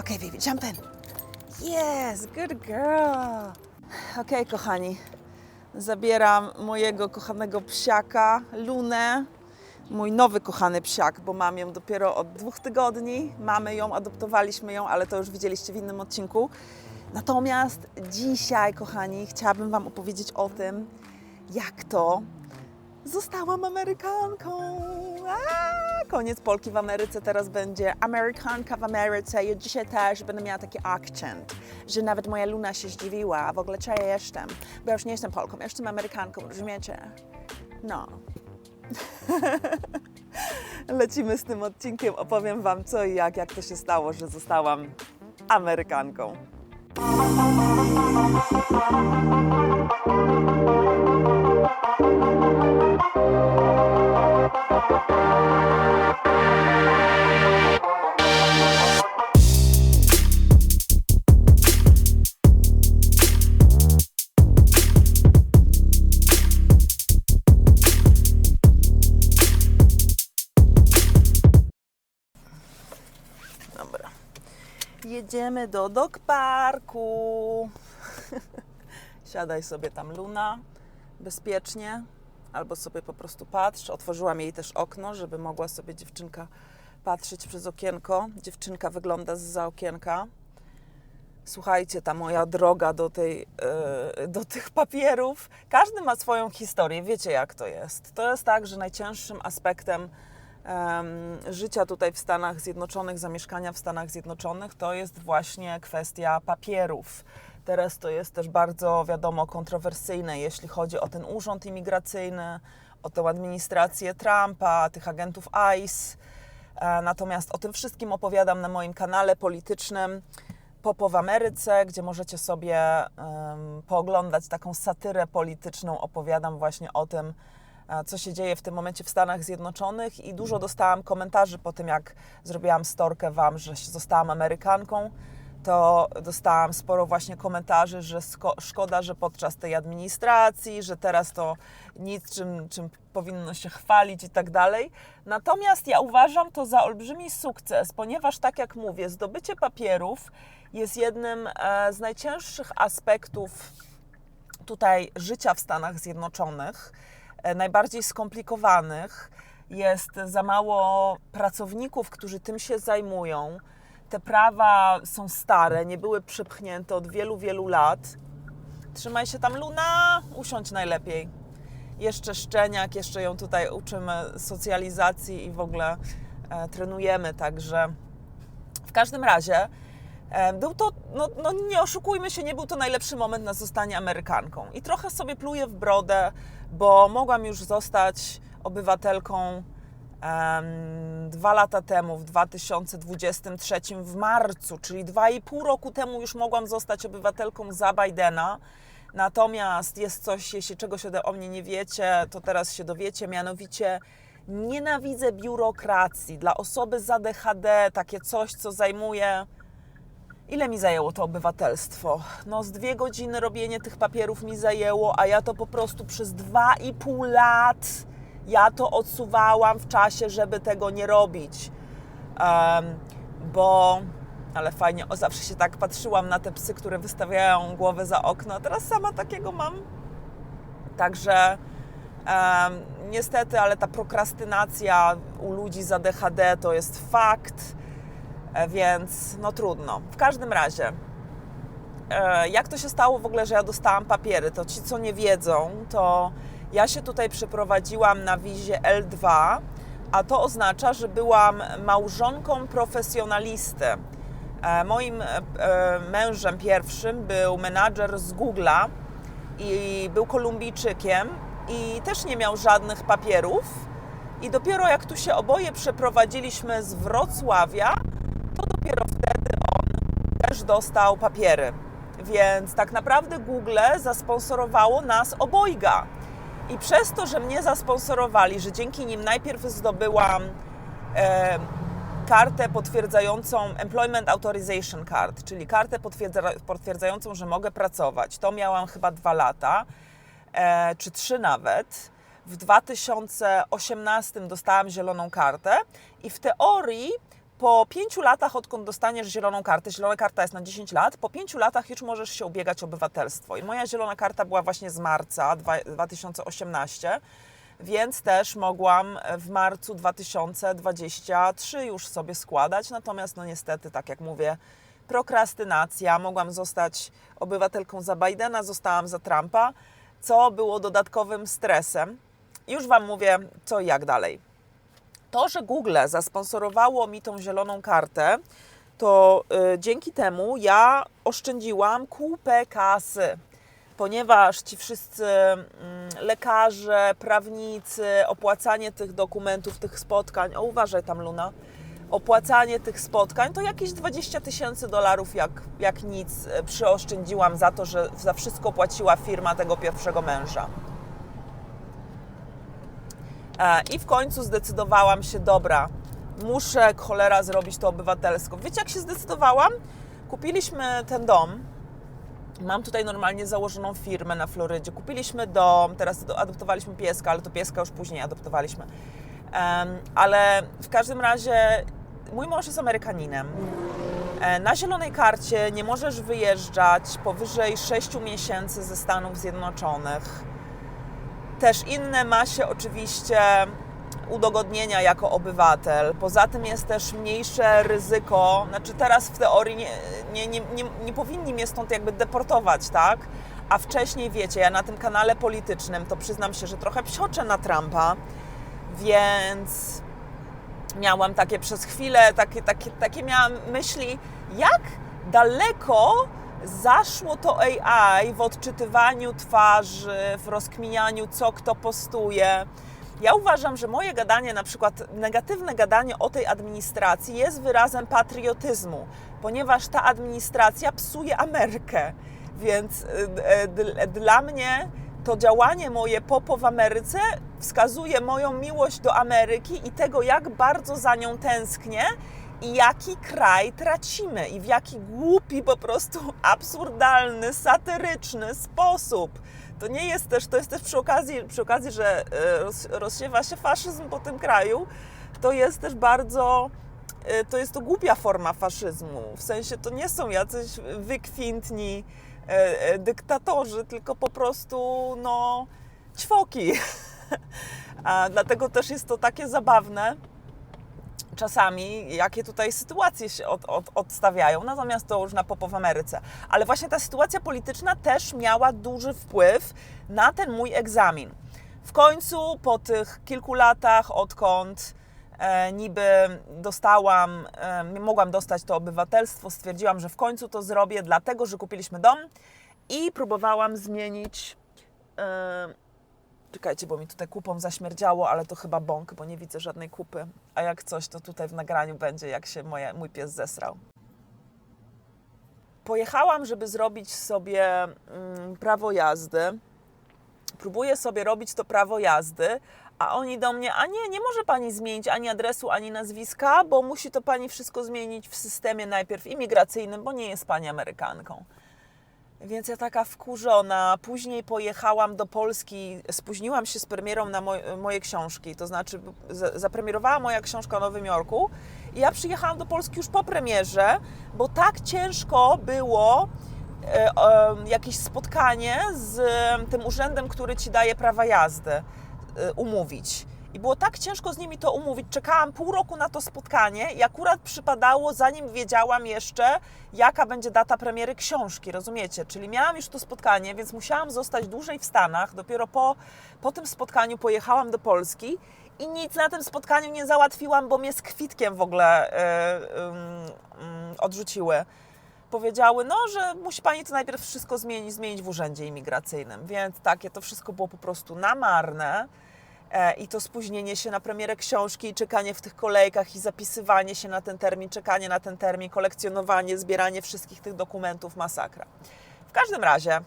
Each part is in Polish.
Okay, baby, jump in. Yes, good girl. Okej, kochani. Zabieram mojego kochanego psiaka, Lunę. Mój nowy kochany psiak, bo mam ją dopiero od dwóch tygodni. Mamy ją, adoptowaliśmy ją, ale to już widzieliście w innym odcinku. Natomiast dzisiaj, kochani, chciałabym Wam opowiedzieć o tym, jak to Zostałam Amerykanką. A, koniec Polki w Ameryce, teraz będzie Amerykanka w Ameryce. Ja dzisiaj też będę miała taki akcent, że nawet moja Luna się zdziwiła. W ogóle czy ja jestem? Bo ja już nie jestem Polką, ja jestem Amerykanką, rozumiecie? No. Lecimy z tym odcinkiem, opowiem Wam co i jak, jak to się stało, że zostałam Amerykanką. Jedziemy do Dog Parku. Siadaj sobie tam Luna, bezpiecznie, albo sobie po prostu patrz. Otworzyłam jej też okno, żeby mogła sobie dziewczynka patrzeć przez okienko. Dziewczynka wygląda za okienka. Słuchajcie, ta moja droga do, tej, e, do tych papierów. Każdy ma swoją historię, wiecie jak to jest. To jest tak, że najcięższym aspektem em, życia tutaj w Stanach Zjednoczonych, zamieszkania w Stanach Zjednoczonych, to jest właśnie kwestia papierów. Teraz to jest też bardzo, wiadomo, kontrowersyjne, jeśli chodzi o ten urząd imigracyjny, o tę administrację Trumpa, tych agentów ICE. E, Natomiast o tym wszystkim opowiadam na moim kanale politycznym Popo w Ameryce, gdzie możecie sobie em, pooglądać taką satyrę polityczną. Opowiadam właśnie o tym, co się dzieje w tym momencie w Stanach Zjednoczonych? I dużo dostałam komentarzy po tym, jak zrobiłam storkę Wam, że zostałam Amerykanką, to dostałam sporo właśnie komentarzy, że szkoda, że podczas tej administracji, że teraz to nic, czym, czym powinno się chwalić i tak dalej. Natomiast ja uważam to za olbrzymi sukces, ponieważ tak jak mówię, zdobycie papierów jest jednym e, z najcięższych aspektów tutaj życia w Stanach Zjednoczonych, najbardziej skomplikowanych. Jest za mało pracowników, którzy tym się zajmują. Te prawa są stare, nie były przepchnięte od wielu, wielu lat. Trzymaj się tam, Luna, usiądź najlepiej. Jeszcze szczeniak, jeszcze ją tutaj uczymy socjalizacji i w ogóle e, trenujemy, także w każdym razie e, był to, no, no nie oszukujmy się, nie był to najlepszy moment na zostanie Amerykanką. I trochę sobie pluję w brodę, bo mogłam już zostać obywatelką em, dwa lata temu, w 2023 w marcu, czyli dwa i pół roku temu już mogłam zostać obywatelką za Bidena. Natomiast jest coś, jeśli czegoś o mnie nie wiecie, to teraz się dowiecie, mianowicie nienawidzę biurokracji. Dla osoby z ADHD takie coś, co zajmuje Ile mi zajęło to obywatelstwo? No, z dwie godziny robienie tych papierów mi zajęło, a ja to po prostu przez dwa i pół lat ja to odsuwałam w czasie, żeby tego nie robić. Em, bo, ale fajnie, o, zawsze się tak patrzyłam na te psy, które wystawiają głowę za okno, a teraz sama takiego mam. Także em, niestety, ale ta prokrastynacja u ludzi z ADHD to jest fakt. E, Więc no trudno. W każdym razie, e, jak to się stało w ogóle, że ja dostałam papiery? To ci, co nie wiedzą, to ja się tutaj przeprowadziłam na wizie L2, a to oznacza, że byłam małżonką profesjonalisty. E, Moim mężem pierwszym był menadżer z Google'a i był Kolumbijczykiem i też nie miał żadnych papierów. I dopiero jak tu się oboje przeprowadziliśmy z Wrocławia, to dopiero wtedy on też dostał papiery. Więc tak naprawdę Google zasponsorowało nas obojga. I przez to, że mnie zasponsorowali, że dzięki nim najpierw zdobyłam e, kartę potwierdzającą Employment Authorization Card, czyli kartę potwierdza, potwierdzającą, że mogę pracować. To miałam chyba dwa lata, e, czy trzy nawet. W 2018 dostałam zieloną kartę i w teorii po pięciu latach, odkąd dostaniesz zieloną kartę, zielona karta jest na 10 lat, po pięciu latach już możesz się ubiegać o obywatelstwo. I moja zielona karta była właśnie z marca dwa- 2018, więc też mogłam w marcu 2023 już sobie składać. Natomiast, no niestety, tak jak mówię, prokrastynacja. Mogłam zostać obywatelką za Bidena, zostałam za Trumpa, co było dodatkowym stresem. Już Wam mówię, co i jak dalej. To, że Google zasponsorowało mi tą zieloną kartę, to y, dzięki temu ja oszczędziłam kupę kasy, ponieważ ci wszyscy mm, lekarze, prawnicy, opłacanie tych dokumentów, tych spotkań, o uważaj tam Luna, opłacanie tych spotkań to jakieś 20 tysięcy dolarów jak, jak nic y, przyoszczędziłam za to, że za wszystko płaciła firma tego pierwszego męża. E, I w końcu zdecydowałam się, dobra, muszę cholera zrobić to obywatelsko. Wiecie, jak się zdecydowałam? Kupiliśmy ten dom. Mam tutaj normalnie założoną firmę na Florydzie. Kupiliśmy dom, teraz do- adoptowaliśmy pieska, ale to pieska już później adoptowaliśmy. Ale w każdym razie mój mąż jest Amerykaninem. E, Na zielonej karcie nie możesz wyjeżdżać powyżej 6 miesięcy ze Stanów Zjednoczonych. Też inne ma się oczywiście udogodnienia jako obywatel. Poza tym jest też mniejsze ryzyko, znaczy teraz w teorii nie, nie, nie, nie, nie powinni mnie stąd jakby deportować, tak? A wcześniej, wiecie, ja na tym kanale politycznym to przyznam się, że trochę psioczę na Trumpa, więc miałam takie przez chwilę, takie, takie, takie miałam myśli, jak daleko zaszło to AI w odczytywaniu twarzy, w rozkminianiu, co kto postuje. Ja uważam, że moje gadanie, na przykład negatywne gadanie o tej administracji, jest wyrazem patriotyzmu, ponieważ ta administracja psuje Amerykę. Więc y, y, dl- dla mnie to działanie moje popo w Ameryce wskazuje moją miłość do Ameryki i tego, jak bardzo za nią tęsknię jaki kraj tracimy i w jaki głupi, po prostu absurdalny, satyryczny sposób. To nie jest też, to jest też przy okazji, przy okazji że e, roz, rozsiewa się faszyzm po tym kraju, to jest też bardzo, e, to jest to głupia forma faszyzmu. W sensie to nie są jacyś wykwintni e, dyktatorzy, tylko po prostu, no, ćwoki. A dlatego też jest to takie zabawne, czasami, jakie tutaj sytuacje się od, od, odstawiają, natomiast to już na popo w Ameryce. Ale właśnie ta sytuacja polityczna też miała duży wpływ na ten mój egzamin. W końcu, po tych kilku latach, odkąd e, niby dostałam, e, mogłam dostać to obywatelstwo, stwierdziłam, że w końcu to zrobię, dlatego że kupiliśmy dom i próbowałam zmienić. E, Czekajcie, bo mi tutaj kupą zaśmierdziało, ale to chyba bąk, bo nie widzę żadnej kupy. A jak coś, to tutaj w nagraniu będzie, jak się moje, mój pies zesrał. Pojechałam, żeby zrobić sobie mm, prawo jazdy. Próbuję sobie robić to prawo jazdy, a oni do mnie, a nie, nie może pani zmienić ani adresu, ani nazwiska, bo musi to pani wszystko zmienić w systemie najpierw imigracyjnym, bo nie jest pani Amerykanką. Więc ja taka wkurzona. Później pojechałam do Polski, spóźniłam się z premierą na moj, moje książki. To znaczy, zapremierowała moja książka o Nowym Jorku i ja przyjechałam do Polski już po premierze, bo tak ciężko było e, e, jakieś spotkanie z tym urzędem, który ci daje prawa jazdy, e, umówić. I było tak ciężko z nimi to umówić. Czekałam pół roku na to spotkanie i akurat przypadało, zanim wiedziałam jeszcze, jaka będzie data premiery książki, rozumiecie? Czyli miałam już to spotkanie, więc musiałam zostać dłużej w Stanach. Dopiero po, po tym spotkaniu pojechałam do Polski i nic na tym spotkaniu nie załatwiłam, bo mnie z kwitkiem w ogóle yy, yy, yy, odrzuciły powiedziały, no, że musi pani to najpierw wszystko zmienić, zmienić w urzędzie imigracyjnym. Więc takie to wszystko było po prostu namarne. E, I to spóźnienie się na premierę książki, i czekanie w tych kolejkach i zapisywanie się na ten termin, czekanie na ten termin, kolekcjonowanie, zbieranie wszystkich tych dokumentów, masakra. W każdym razie,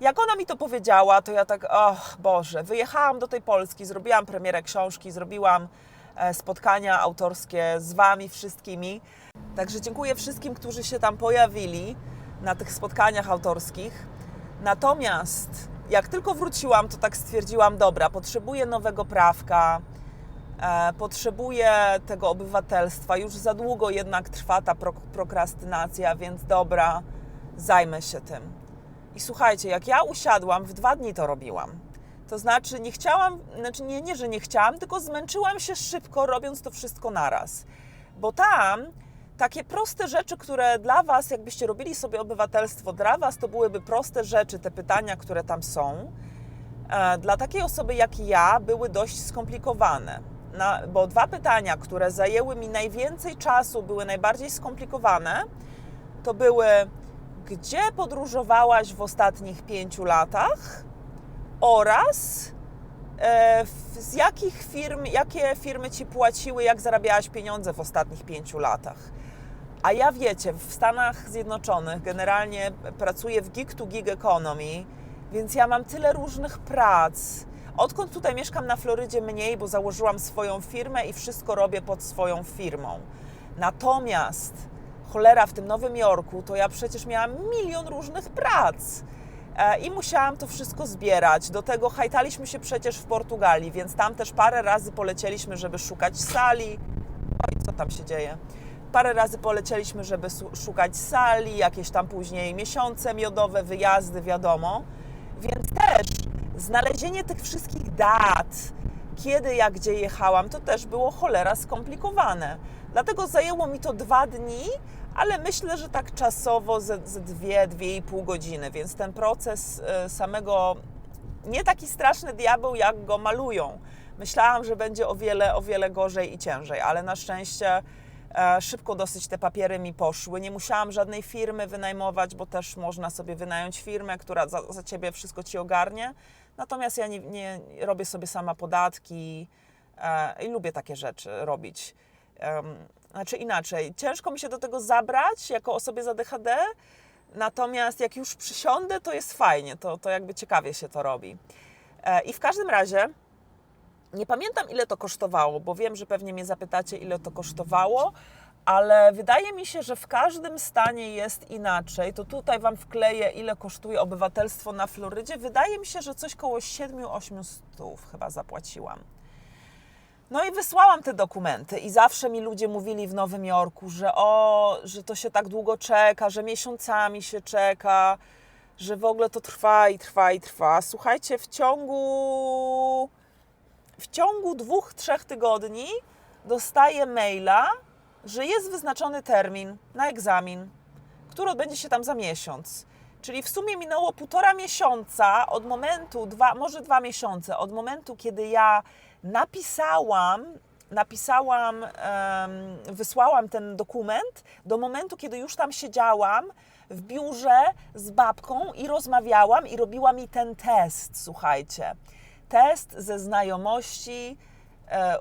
jak ona mi to powiedziała, to ja tak, och Boże, wyjechałam do tej Polski, zrobiłam premierę książki, zrobiłam e, spotkania autorskie z Wami wszystkimi. Także dziękuję wszystkim, którzy się tam pojawili na tych spotkaniach autorskich. Natomiast jak tylko wróciłam, to tak stwierdziłam, dobra, potrzebuję nowego prawka. E, potrzebuję tego obywatelstwa. Już za długo jednak trwa ta pro, prokrastynacja, więc dobra, zajmę się tym. I słuchajcie, jak ja usiadłam, w dwa dni to robiłam. To znaczy, nie chciałam, znaczy nie, nie, że nie chciałam, tylko zmęczyłam się szybko, robiąc to wszystko naraz. Bo tam takie proste rzeczy, które dla Was, jakbyście robili sobie obywatelstwo dla Was, to byłyby proste rzeczy, te pytania, które tam są. E, Dla takiej osoby jak ja były dość skomplikowane. Na, bo dwa pytania, które zajęły mi najwięcej czasu, były najbardziej skomplikowane, to były gdzie podróżowałaś w ostatnich pięciu latach oraz e, z jakich firm, jakie firmy ci płaciły, jak zarabiałaś pieniądze w ostatnich pięciu latach. A ja wiecie, w Stanach Zjednoczonych generalnie pracuję w gig to gig economy, więc ja mam tyle różnych prac. Odkąd tutaj mieszkam na Florydzie mniej, bo założyłam swoją firmę i wszystko robię pod swoją firmą. Natomiast cholera w tym Nowym Jorku, to ja przecież miałam milion różnych prac. E, I musiałam to wszystko zbierać. Do tego hajtaliśmy się przecież w Portugalii, więc tam też parę razy polecieliśmy, żeby szukać sali. Oj, co tam się dzieje? Parę razy polecieliśmy, żeby szukać sali, jakieś tam później miesiące miodowe, wyjazdy, wiadomo. Więc też znalezienie tych wszystkich dat, kiedy, jak, gdzie jechałam, to też było cholera skomplikowane. Dlatego zajęło mi to dwa dni, ale myślę, że tak czasowo ze, ze dwie, dwie i pół godziny, więc ten proces e, samego nie taki straszny diabeł, jak go malują. Myślałam, że będzie o wiele, o wiele gorzej i ciężej, ale na szczęście szybko dosyć te papiery mi poszły. Nie musiałam żadnej firmy wynajmować, bo też można sobie wynająć firmę, która za, za ciebie wszystko ci ogarnie. Natomiast ja nie, nie robię sobie sama podatki e, i lubię takie rzeczy robić. Znaczy inaczej, ciężko mi się do tego zabrać jako osobie z ADHD, natomiast jak już przysiądę, to jest fajnie, to, to jakby ciekawie się to robi. E, I w każdym razie nie pamiętam, ile to kosztowało, bo wiem, że pewnie mnie zapytacie, ile to kosztowało, ale wydaje mi się, że w każdym stanie jest inaczej. To tutaj Wam wkleję, ile kosztuje obywatelstwo na Florydzie. Wydaje mi się, że coś koło 7-8 stów chyba zapłaciłam. No i wysłałam te dokumenty i zawsze mi ludzie mówili w Nowym Jorku, że o, że to się tak długo czeka, że miesiącami się czeka, że w ogóle to trwa i trwa i trwa. Słuchajcie, w ciągu w ciągu dwóch, trzech tygodni dostaję maila, że jest wyznaczony termin na egzamin, który odbędzie się tam za miesiąc. Czyli w sumie minęło półtora miesiąca od momentu, dwa, może dwa miesiące, od momentu, kiedy ja napisałam, napisałam, em, wysłałam ten dokument, do momentu, kiedy już tam siedziałam w biurze z babką i rozmawiałam i robiła mi ten test, słuchajcie. Test ze znajomości e,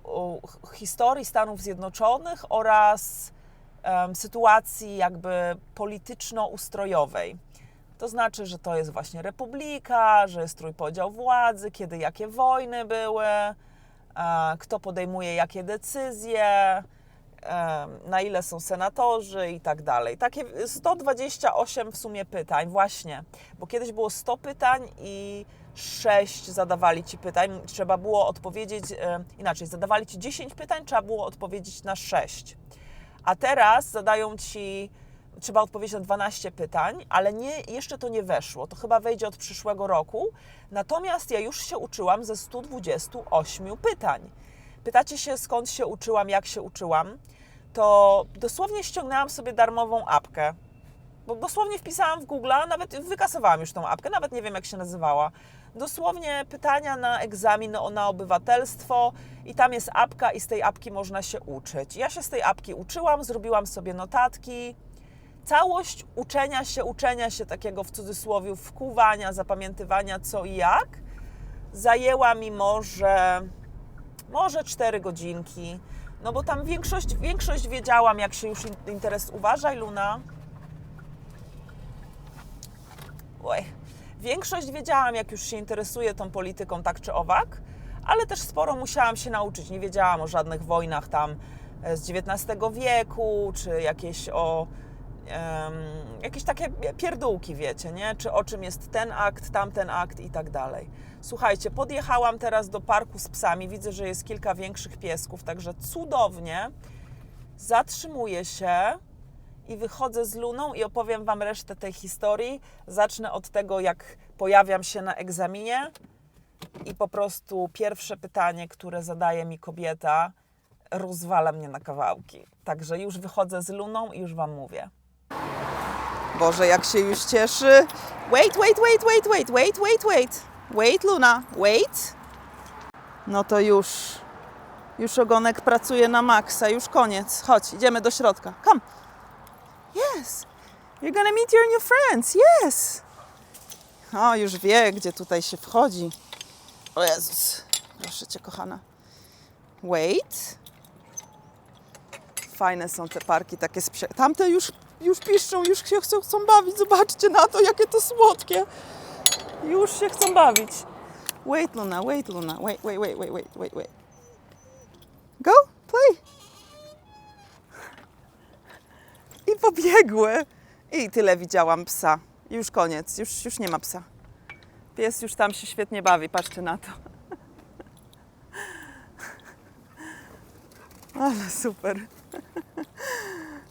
historii Stanów Zjednoczonych oraz em, sytuacji jakby polityczno-ustrojowej. To znaczy, że to jest właśnie republika, że jest trójpodział władzy, kiedy jakie wojny były, e, kto podejmuje jakie decyzje, na ile są senatorzy i tak dalej. Takie 128 w sumie pytań, właśnie, bo kiedyś było 100 pytań i 6 zadawali ci pytań. Trzeba było odpowiedzieć e, inaczej, zadawali ci 10 pytań, trzeba było odpowiedzieć na 6. A teraz zadają ci, trzeba odpowiedzieć na 12 pytań, ale nie, jeszcze to nie weszło. To chyba wejdzie od przyszłego roku. Natomiast ja już się uczyłam ze 128 pytań. Pytacie się, skąd się uczyłam, jak się uczyłam? To dosłownie ściągnęłam sobie darmową apkę. Bo dosłownie wpisałam w Google, nawet wykasowałam już tą apkę, nawet nie wiem jak się nazywała. Dosłownie pytania na egzamin o, na obywatelstwo i tam jest apka i z tej apki można się uczyć. Ja się z tej apki uczyłam, zrobiłam sobie notatki. Całość uczenia się, uczenia się takiego w cudzysłowie wkuwania, zapamiętywania co i jak zajęła mi może, może 4 godzinki. No bo tam większość, większość wiedziałam, jak się już in- interes... Uważaj, Luna. Oj. Większość wiedziałam, jak już się interesuję tą polityką tak czy owak, ale też sporo musiałam się nauczyć. Nie wiedziałam o żadnych wojnach tam e, z XIX wieku, czy jakieś o em, jakieś takie pierdółki, wiecie, nie? Czy o czym jest ten akt, tamten akt i tak dalej. Słuchajcie, podjechałam teraz do parku z psami. Widzę, że jest kilka większych piesków, także cudownie. Zatrzymuję się i wychodzę z Luną i opowiem Wam resztę tej historii. Zacznę od tego, jak pojawiam się na egzaminie i po prostu pierwsze pytanie, które zadaje mi kobieta, rozwala mnie na kawałki. Także już wychodzę z Luną i już Wam mówię. Boże, jak się już cieszy. Wait, wait, wait, wait, wait, wait, wait, wait. Wait, Luna, wait. No to już, już ogonek pracuje na maksa, już koniec. Chodź, idziemy do środka. Come. Yes. You're gonna meet your new friends. Yes. O, już wie, gdzie tutaj się wchodzi. O Jezus. Proszę cię, kochana. Wait. Fajne są te parki takie psie... Tamte już, już piszczą, już się chcą, chcą bawić. Zobaczcie na to, jakie to słodkie. Już się chcą bawić. Wait, Luna, wait, Luna. Wait, wait, wait, wait, wait, wait, wait. Go, play. I pobiegły. I tyle widziałam psa. Już koniec, już, już nie ma psa. Pies już tam się świetnie bawi, patrzcie na to. Ale super.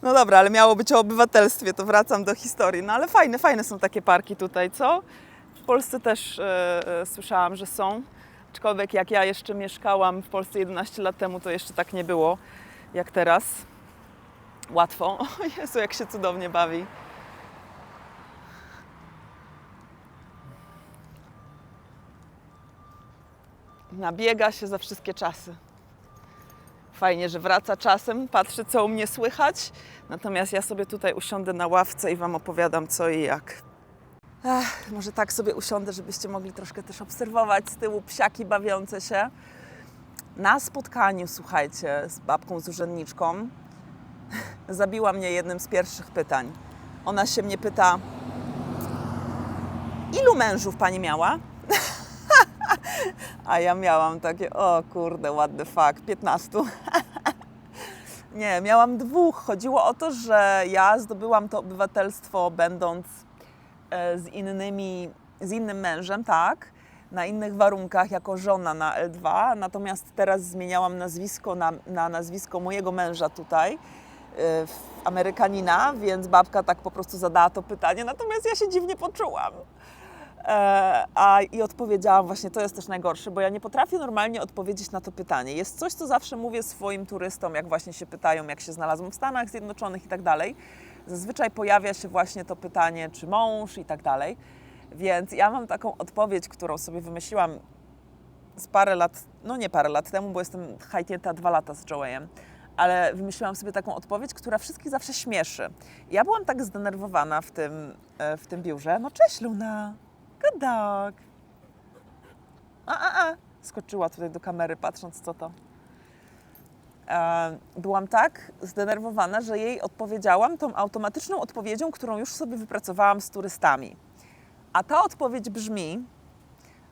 No dobra, ale miało być o obywatelstwie, to wracam do historii. No ale fajne, fajne są takie parki tutaj, co? W Polsce też e, e, słyszałam, że są. Aczkolwiek jak ja jeszcze mieszkałam w Polsce 11 lat temu, to jeszcze tak nie było jak teraz. Łatwo. O Jezu, jak się cudownie bawi. Nabiega się za wszystkie czasy. Fajnie, że wraca czasem, patrzy co u mnie słychać. Natomiast ja sobie tutaj usiądę na ławce i Wam opowiadam co i jak. Ech, może tak sobie usiądę, żebyście mogli troszkę też obserwować z tyłu psiaki bawiące się. Na spotkaniu, słuchajcie, z babką, z urzędniczką, zabiła mnie jednym z pierwszych pytań. Ona się mnie pyta, ilu mężów pani miała? A ja miałam takie, o kurde, the fuck, 15. Nie, miałam dwóch. Chodziło o to, że ja zdobyłam to obywatelstwo będąc e, z innymi, z innym mężem, tak, na innych warunkach jako żona na L2, natomiast teraz zmieniałam nazwisko na, na nazwisko mojego męża tutaj, Amerykanina, więc babka tak po prostu zadała to pytanie, natomiast ja się dziwnie poczułam. E, a i odpowiedziałam właśnie, to jest też najgorsze, bo ja nie potrafię normalnie odpowiedzieć na to pytanie. Jest coś, co zawsze mówię swoim turystom, jak właśnie się pytają, jak się znalazłam w Stanach Zjednoczonych i tak dalej. Zazwyczaj pojawia się właśnie to pytanie, czy mąż i tak dalej. Więc ja mam taką odpowiedź, którą sobie wymyśliłam z parę lat, no nie parę lat temu, bo jestem hajtnięta dwa lata z Joeyem, ale wymyśliłam sobie taką odpowiedź, która wszystkich zawsze śmieszy. Ja byłam tak zdenerwowana w tym, e, w tym biurze. No cześć Luna, good dog. A, a, a. Skoczyła tutaj do kamery, patrząc co to. E, byłam tak zdenerwowana, że jej odpowiedziałam tą automatyczną odpowiedzią, którą już sobie wypracowałam z turystami. A ta odpowiedź brzmi: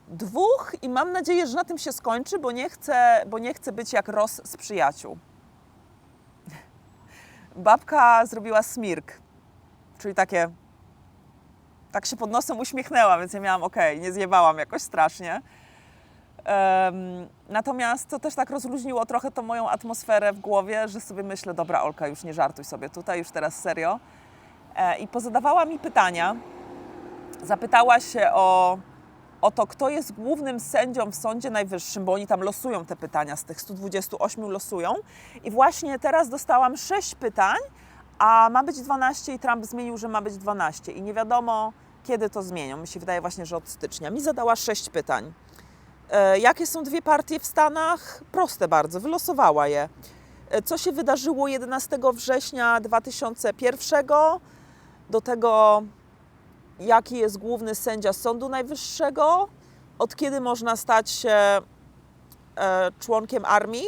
dwóch i mam nadzieję, że na tym się skończy, bo nie chcę, bo nie chcę być jak Ross z przyjaciół. Babka zrobiła smirk, czyli takie. Tak się pod nosem uśmiechnęła, więc ja miałam okej, nie zjebałam jakoś strasznie. Em, natomiast to też tak rozluźniło trochę tą moją atmosferę w głowie, że sobie myślę, dobra Olka, już nie żartuj sobie tutaj, już teraz serio. E, I pozadawała mi pytania. Zapytała się o, o to, kto jest głównym sędzią w Sądzie Najwyższym, bo oni tam losują te pytania, z tych 128 losują. I właśnie teraz dostałam 6 pytań, a ma być 12 i Trump zmienił, że ma być 12. I nie wiadomo, kiedy to zmienią. Mi się wydaje właśnie, że od stycznia. Mi zadała 6 pytań. E, Jakie są dwie partie w Stanach? Proste bardzo, wylosowała je. E, Co się wydarzyło 11 września 2001? Do tego, jaki jest główny sędzia Sądu Najwyższego? Od kiedy można stać się e, członkiem armii?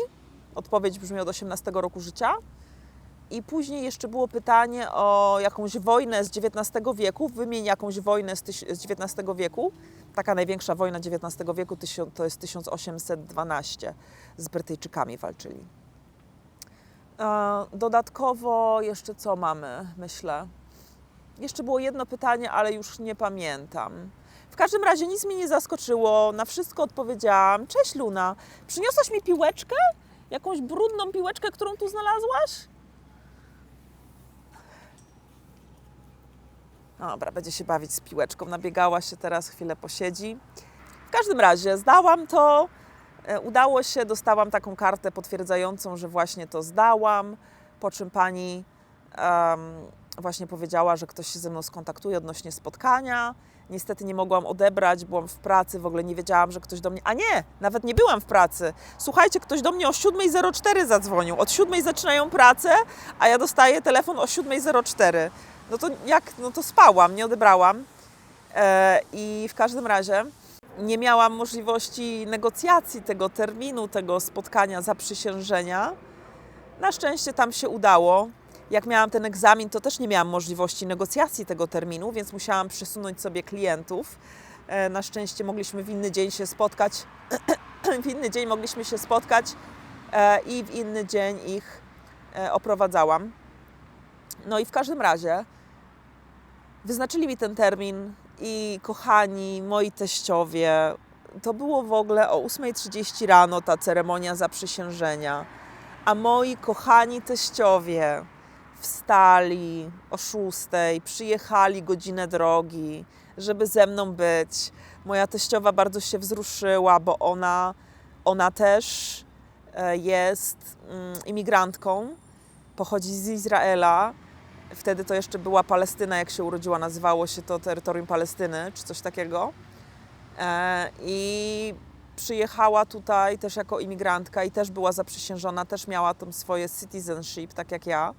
Odpowiedź brzmi od 18 roku życia. I później jeszcze było pytanie o jakąś wojnę z XIX wieku. Wymień jakąś wojnę z, z XIX wieku. Taka największa wojna XIX wieku to jest 1812. Z Brytyjczykami walczyli. E, Dodatkowo jeszcze co mamy, myślę? Jeszcze było jedno pytanie, ale już nie pamiętam. W każdym razie nic mnie nie zaskoczyło, na wszystko odpowiedziałam. Cześć Luna, przyniosłaś mi piłeczkę? Jakąś brudną piłeczkę, którą tu znalazłaś? Dobra, będzie się bawić z piłeczką. Nabiegała się teraz, chwilę posiedzi. W każdym razie zdałam to. E, Udało się, dostałam taką kartę potwierdzającą, że właśnie to zdałam. Po czym pani em, właśnie powiedziała, że ktoś się ze mną skontaktuje odnośnie spotkania. Niestety nie mogłam odebrać, byłam w pracy, w ogóle nie wiedziałam, że ktoś do mnie. A nie, nawet nie byłam w pracy. Słuchajcie, ktoś do mnie o 7.04 zadzwonił. Od 7.00 zaczynają pracę, a ja dostaję telefon o 7.04. No to jak? No to spałam, nie odebrałam. E, I w każdym razie nie miałam możliwości negocjacji tego terminu, tego spotkania zaprzysiężenia. Na szczęście tam się udało. Jak miałam ten egzamin, to też nie miałam możliwości negocjacji tego terminu, więc musiałam przesunąć sobie klientów. E, Na szczęście mogliśmy w inny dzień się spotkać. w inny dzień mogliśmy się spotkać e, i w inny dzień ich e, oprowadzałam. No i w każdym razie wyznaczyli mi ten termin i kochani, moi teściowie, to było w ogóle o 8.30 rano ta ceremonia zaprzysiężenia, a moi kochani teściowie wstali o 6.00, przyjechali godzinę drogi, żeby ze mną być. Moja teściowa bardzo się wzruszyła, bo ona, ona też e, jest mm, imigrantką, pochodzi z Izraela. Wtedy to jeszcze była Palestyna, jak się urodziła, nazywało się to terytorium Palestyny, czy coś takiego. E, I przyjechała tutaj też jako imigrantka i też była zaprzysiężona, też miała tam swoje citizenship, tak jak ja.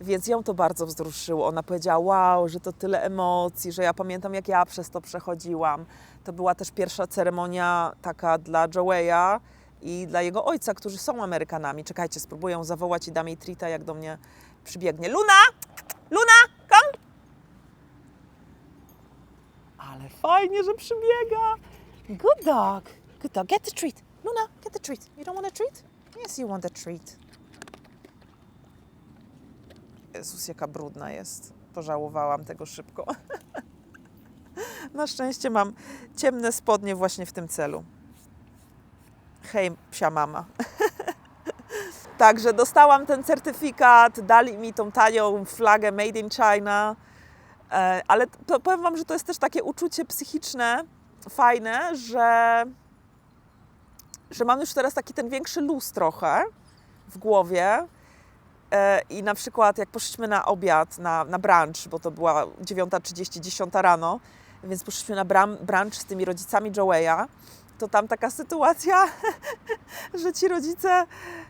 Więc ją to bardzo wzruszyło. Ona powiedziała, wow, że to tyle emocji, że ja pamiętam, jak ja przez to przechodziłam. To była też pierwsza ceremonia taka dla Joeya i dla jego ojca, którzy są Amerykanami. Czekajcie, spróbuję zawołać i dam jej trita, jak do mnie przybiegnie. Luna! Luna! Kom! Ale fajnie, że przybiega. Good dog. Good dog. Get the treat. Luna, get the treat. You don't want a treat? Yes, you want a treat. Jezus, jaka brudna jest. Pożałowałam tego szybko. Na szczęście mam ciemne spodnie właśnie w tym celu. Hej, psia mama. Także dostałam ten certyfikat, dali mi tą tanią flagę Made in China. E, Ale powiem Wam, że to jest też takie uczucie psychiczne, fajne, że, że mam już teraz taki ten większy luz trochę w głowie. E, I na przykład jak poszliśmy na obiad, na, na brunch, bo to była 9.30, 10 rano, więc poszliśmy na bram, brunch z tymi rodzicami Joeya, to tam taka sytuacja, że ci rodzice,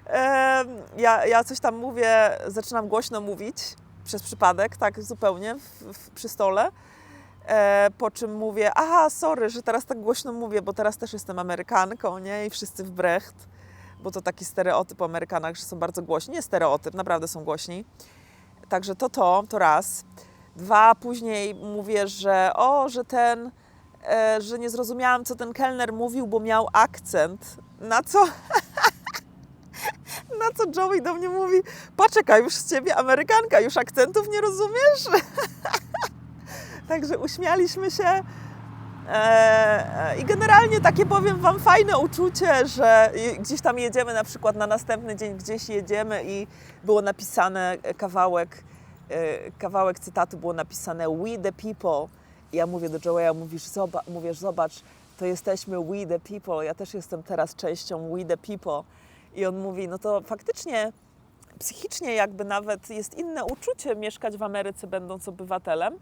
e, ja, ja coś tam mówię, zaczynam głośno mówić przez przypadek, tak zupełnie w, w, przy stole, e, po czym mówię, aha, sorry, że teraz tak głośno mówię, bo teraz też jestem Amerykanką, nie, i wszyscy w brecht, bo to taki stereotyp o Amerykanach, że są bardzo głośni, nie stereotyp, naprawdę są głośni. Także to to, to raz. Dwa, później mówię, że o, że ten, e, że nie zrozumiałam, co ten kelner mówił, bo miał akcent. Na co? Na co Joey do mnie mówi, poczekaj, już z ciebie Amerykanka, już akcentów nie rozumiesz? Także uśmialiśmy się. E, I generalnie takie powiem Wam fajne uczucie, że gdzieś tam jedziemy, na przykład na następny dzień gdzieś jedziemy i było napisane kawałek, e, kawałek cytatu było napisane We the people. I ja mówię do Joeya, mówisz, mówisz, zobacz, to jesteśmy we the people, ja też jestem teraz częścią we the people. I on mówi, no to faktycznie psychicznie jakby nawet jest inne uczucie mieszkać w Ameryce będąc obywatelem,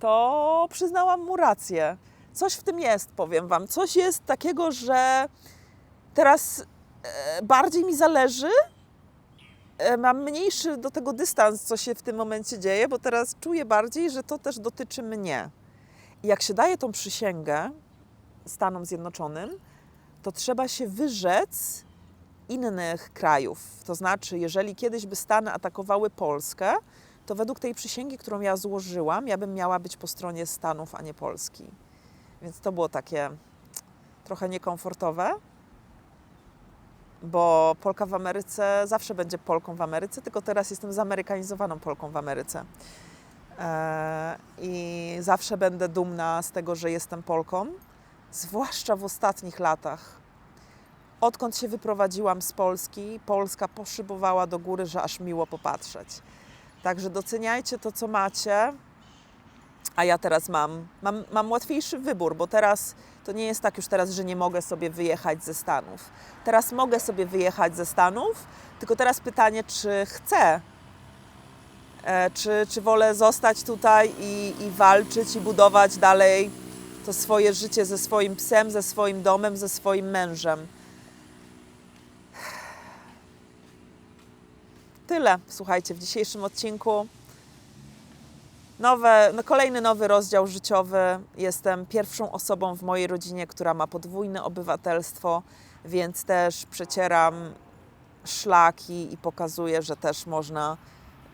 to przyznałam mu rację. Coś w tym jest, powiem Wam. Coś jest takiego, że teraz e, bardziej mi zależy, e, mam mniejszy do tego dystans, co się w tym momencie dzieje, bo teraz czuję bardziej, że to też dotyczy mnie. I jak się daje tą przysięgę Stanom Zjednoczonym, to trzeba się wyrzec innych krajów. To znaczy, jeżeli kiedyś by Stany atakowały Polskę, to według tej przysięgi, którą ja złożyłam, ja bym miała być po stronie Stanów, a nie Polski. Więc to było takie trochę niekomfortowe, bo Polka w Ameryce zawsze będzie Polką w Ameryce, tylko teraz jestem zamerykanizowaną Polką w Ameryce. Eee, i zawsze będę dumna z tego, że jestem Polką, zwłaszcza w ostatnich latach. Odkąd się wyprowadziłam z Polski, Polska poszybowała do góry, że aż miło popatrzeć. Także doceniajcie to, co macie. A ja teraz mam, mam, mam łatwiejszy wybór, bo teraz to nie jest tak już teraz, że nie mogę sobie wyjechać ze Stanów. Teraz mogę sobie wyjechać ze Stanów, tylko teraz pytanie, czy chcę, e, czy, czy wolę zostać tutaj i, i walczyć i budować dalej to swoje życie ze swoim psem, ze swoim domem, ze swoim mężem. Tyle, słuchajcie, w dzisiejszym odcinku. Nowe, no kolejny nowy rozdział życiowy. Jestem pierwszą osobą w mojej rodzinie, która ma podwójne obywatelstwo, więc też przecieram szlaki i pokazuję, że też można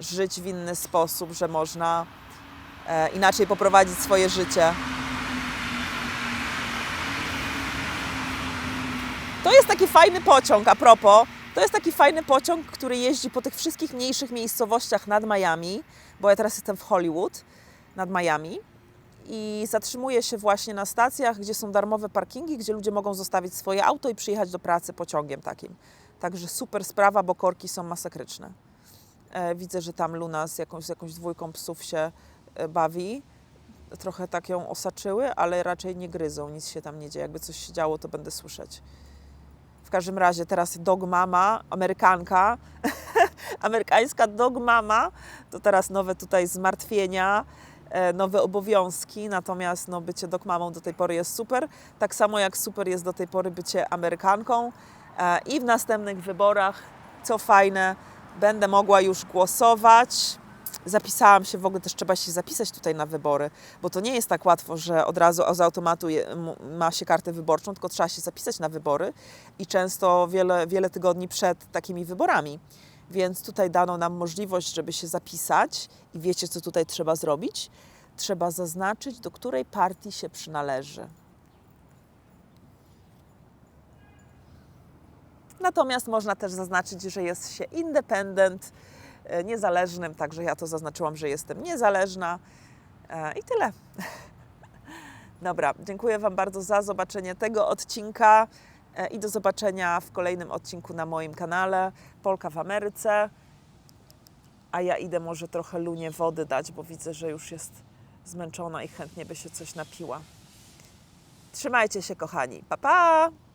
żyć w inny sposób, że można e, inaczej poprowadzić swoje życie. To jest taki fajny pociąg, a propos. To jest taki fajny pociąg, który jeździ po tych wszystkich mniejszych miejscowościach nad Miami, bo ja teraz jestem w Hollywood, nad Miami. I zatrzymuje się właśnie na stacjach, gdzie są darmowe parkingi, gdzie ludzie mogą zostawić swoje auto i przyjechać do pracy pociągiem takim. Także super sprawa, bo korki są masakryczne. E, widzę, że tam Luna z jakąś, z jakąś dwójką psów się e, bawi. Trochę tak ją osaczyły, ale raczej nie gryzą, nic się tam nie dzieje. Jakby coś się działo, to będę słyszeć. Każdym razie teraz dog mama, Amerykanka, amerykańska dog mama, to teraz nowe tutaj zmartwienia, e, nowe obowiązki, natomiast no, bycie dog mamą do tej pory jest super, tak samo jak super jest do tej pory bycie Amerykanką e, i w następnych wyborach, co fajne, będę mogła już głosować. Zapisałam się, w ogóle też trzeba się zapisać tutaj na wybory, bo to nie jest tak łatwo, że od razu z automatu ma się kartę wyborczą, tylko trzeba się zapisać na wybory i często wiele, wiele tygodni przed takimi wyborami. Więc tutaj dano nam możliwość, żeby się zapisać i wiecie, co tutaj trzeba zrobić? Trzeba zaznaczyć, do której partii się przynależy. Natomiast można też zaznaczyć, że jest się independent, niezależnym, także ja to zaznaczyłam, że jestem niezależna E, i tyle. Dobra, dziękuję Wam bardzo za zobaczenie tego odcinka e, i do zobaczenia w kolejnym odcinku na moim kanale Polka w Ameryce. A ja idę może trochę Lunie wody dać, bo widzę, że już jest zmęczona i chętnie by się coś napiła. Trzymajcie się, kochani. Pa, pa!